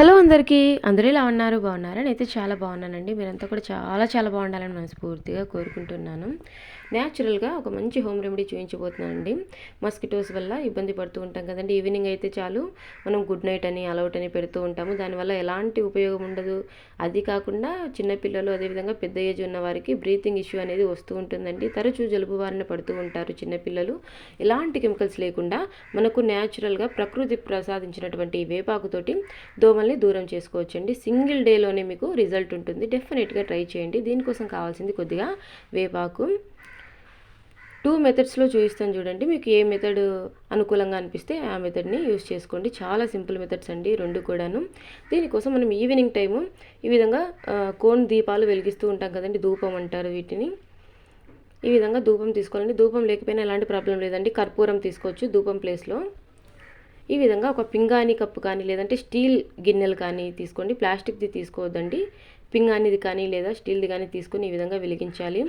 Hello అందరికీ. అందరూ ఎలా ఉన్నారు? బాగున్నారా? నేనైతే చాలా బాగున్నానండి. మీరంతా కూడా చాలా చాలా బాగుండాలని మనస్ఫూర్తిగా కోరుకుంటున్నాను. న్యాచురల్గా ఒక మంచి హోమ్ రెమెడీ చూపించబోతున్నానండి మస్కిటోస్ వల్ల ఇబ్బంది పడుతూ ఉంటాం కదండి. ఈవినింగ్ అయితే చాలు మనం గుడ్ నైట్ అని అలౌట్ అని పెడుతూ ఉంటాము. దానివల్ల ఎలాంటి ఉపయోగం ఉండదు. అది కాకుండా చిన్నపిల్లలు అదేవిధంగా పెద్ద ఏజ్ ఉన్న వారికి బ్రీతింగ్ ఇష్యూ అనేది వస్తూ ఉంటుందండి. తరచూ జలుబు వారిని పడుతూ ఉంటారు చిన్నపిల్లలు ఎలాంటి కెమికల్స్ లేకుండా మనకు న్యాచురల్గా ప్రకృతి ప్రసాదించినటువంటి వేపాకుతోటి దోమల్ని దూరం చేసుకోవచ్చండి. సింగిల్ డేలోనే మీకు రిజల్ట్ ఉంటుంది. డెఫినెట్గా ట్రై చేయండి. దీనికోసం కావాల్సింది కొద్దిగా వేపాకు. టూ మెథడ్స్లో చూపిస్తాను చూడండి. మీకు ఏ మెథడ్ అనుకూలంగా అనిపిస్తే ఆ మెథడ్ని యూస్ చేసుకోండి. చాలా సింపుల్ మెథడ్స్ అండి రెండు కూడాను. దీనికోసం మనం ఈవినింగ్ టైము ఈ విధంగా కోన్ దీపాలు వెలిగిస్తూ ఉంటాం కదండి. ధూపం అంటారు వీటిని. ఈ విధంగా ధూపం తీసుకోవాలండి. ధూపం లేకపోయినా ఎలాంటి ప్రాబ్లం లేదండి. కర్పూరం తీసుకోవచ్చు ధూపం ప్లేస్లో ఈ విధంగా ఒక పింగాణి కప్పు కానీ లేదంటే స్టీల్ గిన్నెలు కానీ తీసుకోండి. ప్లాస్టిక్ది తీసుకోవద్దండి. పింగాణిది కానీ లేదా స్టీల్ది కానీ తీసుకుని ఈ విధంగా వెలిగించాలి.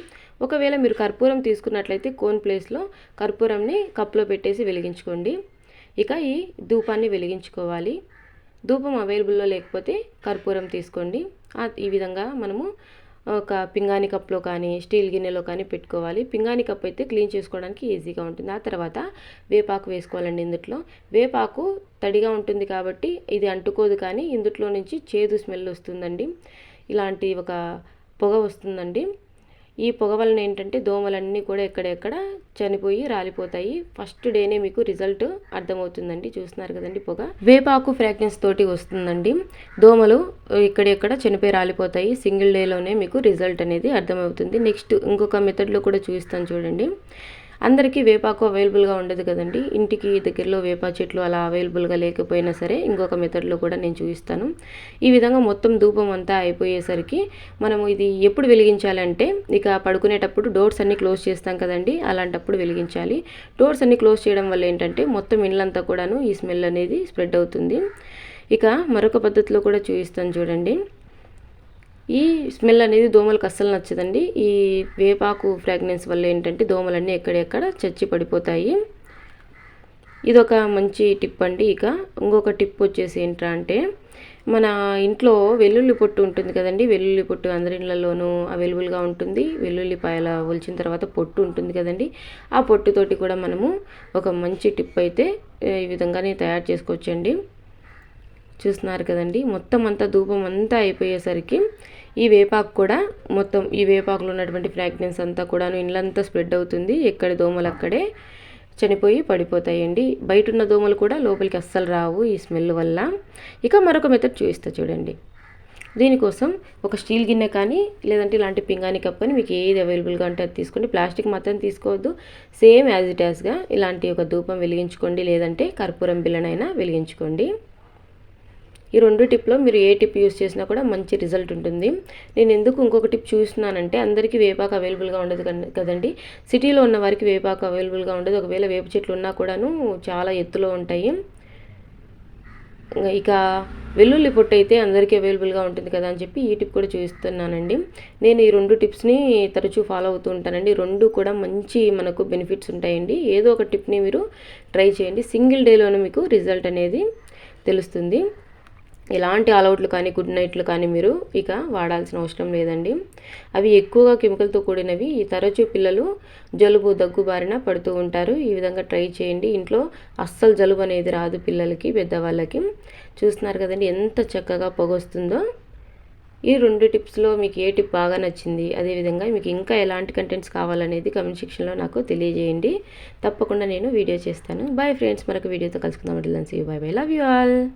ఒకవేళ మీరు కర్పూరం తీసుకున్నట్లయితే కోన్ ప్లేస్లో కర్పూరంని కప్లో పెట్టేసి వెలిగించుకోండి. ఇక ఈ ధూపాన్ని వెలిగించుకోవాలి. ధూపం అవైలబుల్లో లేకపోతే కర్పూరం తీసుకోండి. ఈ విధంగా మనము ఒక పింగాణి కప్లో కానీ స్టీల్ గిన్నెలో కానీ పెట్టుకోవాలి. పింగాణి కప్ అయితే క్లీన్ చేసుకోవడానికి ఈజీగా ఉంటుంది. ఆ తర్వాత వేపాకు వేసుకోవాలండి ఇందుట్లో. వేపాకు తడిగా ఉంటుంది కాబట్టి ఇది అంటుకోదు కానీ ఇందుట్లో నుంచి చేదు స్మెల్ వస్తుందండి. ఇలాంటి ఒక పొగ వస్తుందండి. ఈ పొగ వలన ఏంటంటే దోమలన్నీ కూడా ఎక్కడెక్కడ చనిపోయి రాలిపోతాయి. ఫస్ట్ డేనే మీకు రిజల్ట్ అర్థమవుతుందండి. చూస్తున్నారు కదండి పొగ. వేపాకు ఫ్రాగ్రెన్స్ తోటి వస్తుందండి. దోమలు ఇక్కడెక్కడ చనిపోయి రాలిపోతాయి. సింగిల్ డేలోనే మీకు రిజల్ట్ అనేది అర్థమవుతుంది. నెక్స్ట్ ఇంకొక మెథడ్లో కూడా చూస్తాను చూడండి. అందరికీ వేపాకు అవైలబుల్గా ఉండదు కదండి. ఇంటికి దగ్గరలో వేపా చెట్లు అలా అవైలబుల్గా లేకపోయినా సరే ఇంకొక మెథడ్లో కూడా నేను చూపిస్తాను. ఈ విధంగా మొత్తం ధూపం అంతా అయిపోయేసరికి మనము ఇది ఎప్పుడు వెలిగించాలంటే ఇక పడుకునేటప్పుడు డోర్స్ అన్నీ క్లోజ్ చేస్తాం కదండి. అలాంటప్పుడు వెలిగించాలి. డోర్స్ అన్నీ క్లోజ్ చేయడం వల్ల ఏంటంటే మొత్తం ఇళ్ళంతా కూడాను ఈ స్మెల్ అనేది స్ప్రెడ్ అవుతుంది. ఇక మరొక పద్ధతిలో కూడా చూపిస్తాను చూడండి. ఈ స్మెల్ అనేది దోమలకు అస్సలు నచ్చదండి. ఈ వేపాకు ఫ్రాగ్రెన్స్ వల్ల ఏంటంటే దోమలన్నీ ఎక్కడెక్కడ చచ్చి పడిపోతాయి. ఇదొక మంచి టిప్ అండి ఇక. ఇంకొక టిప్ వచ్చేసి ఏంట్రా అంటే మన ఇంట్లో వెల్లుల్లి పొట్టు ఉంటుంది కదండి. వెల్లుల్లి పొట్టు అందరి ఇళ్ళలోనూ అవైలబుల్గా ఉంటుంది. వెల్లుల్లిపాయల ఒలిచిన తర్వాత పొట్టు ఉంటుంది కదండి. ఆ పొట్టుతోటి కూడా మనము ఒక మంచి టిప్ అయితే ఈ విధంగానే తయారు చేసుకోవచ్చండి. చూస్తున్నారు కదండి. మొత్తం అంతా ధూపం అంతా అయిపోయేసరికి ఈ వేపాకు కూడా మొత్తం ఈ వేపాకులో ఉన్నటువంటి ఫ్రాగ్రెన్స్ అంతా కూడాను ఇండ్లంతా స్ప్రెడ్ అవుతుంది. ఎక్కడ దోమలు అక్కడే చనిపోయి పడిపోతాయండి. బయట ఉన్న దోమలు కూడా లోపలికి అస్సలు రావు ఈ స్మెల్ వల్ల. ఇక మరొక మెథడ్ చూపిస్తా చూడండి. దీనికోసం ఒక స్టీల్ గిన్నె కానీ లేదంటే ఇలాంటి పింగాని కప్పని మీకు ఏది అవైలబుల్గా ఉంటే అది తీసుకోండి. ప్లాస్టిక్ మాత్రం తీసుకోవద్దు. సేమ్ యాజ్ ఇట్ యాజ్గా ఇలాంటి ఒక ధూపం వెలిగించుకోండి లేదంటే కర్పూరం బిల్లనైనా వెలిగించుకోండి. ఈ రెండు టిప్లో మీరు ఏ టిప్ యూస్ చేసినా కూడా మంచి రిజల్ట్ ఉంటుంది. నేను ఎందుకు ఇంకొక టిప్ చూస్తున్నానంటే అందరికీ వేపాకు అవైలబుల్గా ఉండదు కదండి. సిటీలో ఉన్న వారికి వేపాకు అవైలబుల్గా ఉండదు. ఒకవేళ వేప చెట్లు ఉన్నా కూడాను చాలా ఎత్తులో ఉంటాయి. ఇక వెల్లుల్లి పొట్టు అయితే అందరికీ అవైలబుల్గా ఉంటుంది కదా అని చెప్పి ఈ టిప్ కూడా చూపిస్తున్నానండి నేను ఈ రెండు టిప్స్ని తరచూ ఫాలో అవుతూ ఉంటానండి. రెండు కూడా మంచి మనకు బెనిఫిట్స్ ఉంటాయండి. ఏదో ఒక టిప్ని మీరు ట్రై చేయండి. సింగిల్ డేలోనే మీకు రిజల్ట్ అనేది తెలుస్తుంది. ఎలాంటి ఆల్అవుట్లు కానీ గుడ్ నైట్లు కానీ మీరు ఇక వాడాల్సిన అవసరం లేదండి. అవి ఎక్కువగా కెమికల్తో కూడినవి. ఈ తరచూ పిల్లలు జలుబు దగ్గు బారిన పడుతూ ఉంటారు. ఈ విధంగా ట్రై చేయండి. ఇంట్లో అస్సలు జలుబు అనేది రాదు పిల్లలకి పెద్దవాళ్ళకి. చూస్తున్నారు కదండి ఎంత చక్కగా పొగొస్తుందో ఈ రెండు టిప్స్లో మీకు ఏ టిప్ బాగా నచ్చింది? అదేవిధంగా మీకు ఇంకా ఎలాంటి కంటెంట్స్ కావాలనేది కమెంట్ సెక్షన్లో నాకు తెలియజేయండి. తప్పకుండా నేను వీడియో చేస్తాను. బాయ్ ఫ్రెండ్స్ మరొక వీడియోతో కలుసుకుందాం. See bye bye love you all